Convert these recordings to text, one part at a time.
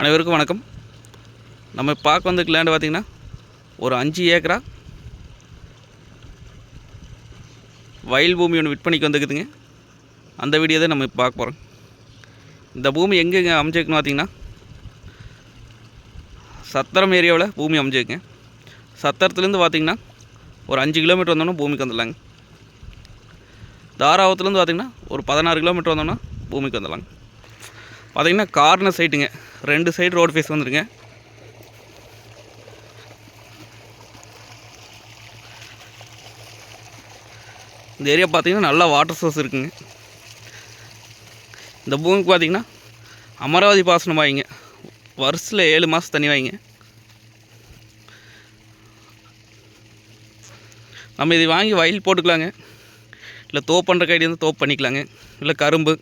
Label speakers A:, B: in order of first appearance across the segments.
A: அனைவருக்கும் வணக்கம். நம்ம பார்க்க வந்திருக்க லேண்டு பார்த்திங்கன்னா ஒரு அஞ்சு ஏக்கரா வயல் பூமி ஒன்று விற்பனைக்கு வந்துக்குதுங்க அந்த வீடியோ தான் நம்ம இப்போ பார்க்க போகிறோம் இந்த பூமி எங்கெங்க அமைஞ்சிருக்குன்னு பார்த்திங்கன்னா சத்திரம் ஏரியாவில் பூமி அமைஞ்சிருக்குங்க. சத்திரத்துலேருந்து பார்த்திங்கன்னா ஒரு அஞ்சு கிலோமீட்டர் வந்தோம்னா பூமிக்கு வந்துடலாங்க. தாராவத்துலேருந்து பார்த்திங்கன்னா ஒரு பதினாறு கிலோமீட்டர் வந்தோம்னா பூமிக்கு வந்துடலாங்க. பார்த்திங்கன்னா கார்னர் சைட்டுங்க ரெண்டு சைடு ரோடு ஃபேஸ் வந்துருங்க. இந்த ஏரியா பார்த்தீங்கன்னா நல்லா வாட்டர் சோர்ஸ் இருக்குங்க. இந்த பூமிக்கு பார்த்தீங்கன்னா அமராவதி பாசனம் வாங்க வருஷத்தில் ஏழு மாதம் தண்ணி வாங்க நம்ம இதை வாங்கி வயல் போட்டுக்கலாங்க. இல்லை தோப்பு பண்ணுற கைடி வந்து தோப்பு பண்ணிக்கலாங்க. இல்லை கரும்பு.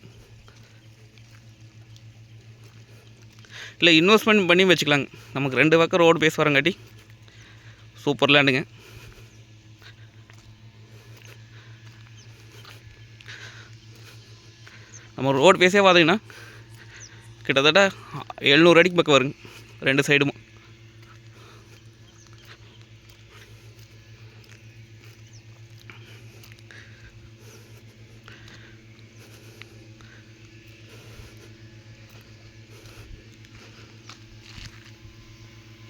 A: இல்லை இன்வெஸ்ட்மெண்ட் பண்ணி வச்சுக்கலாங்க. நமக்கு ரெண்டு பக்கம் ரோடு பேஸ் வரங்காட்டி சூப்பர் லேண்டுங்க நம்ம ரோடு பேஸே பார்த்தீங்கன்னா கிட்டத்தட்ட எழுநூறு அடிக்கு பக்கம் வருங்க. ரெண்டு சைடும்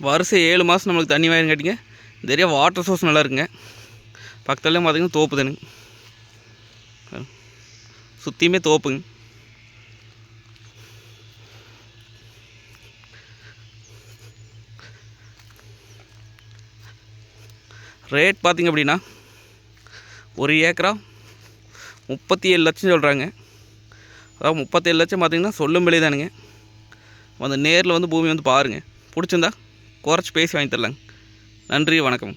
A: வருஷம் ஏழு மாதம் நம்மளுக்கு தண்ணி வாயிரும் கேட்டிங்க. இந்த ஏரியா வாட்டர் சோர்ஸ் நல்லா இருக்குங்க. பக்கத்துலேயும் பார்த்தீங்கன்னா தோப்பு தானுங்க சுற்றியுமே தோப்புங்க. ரேட் பார்த்திங்க அப்படின்னா ஒரு ஏக்கரா முப்பத்தி ஏழு லட்சம் சொல்கிறாங்க அதாவது முப்பத்தேழு லட்சம் பார்த்தீங்கன்னா சொல்லும் விலை தானுங்க வந்து நேரில் வந்து பூமி வந்து பாருங்கள் பிடிச்சிருந்தா குறைச்சி பேசி வாங்கி தரலாங்க நன்றி வணக்கம்.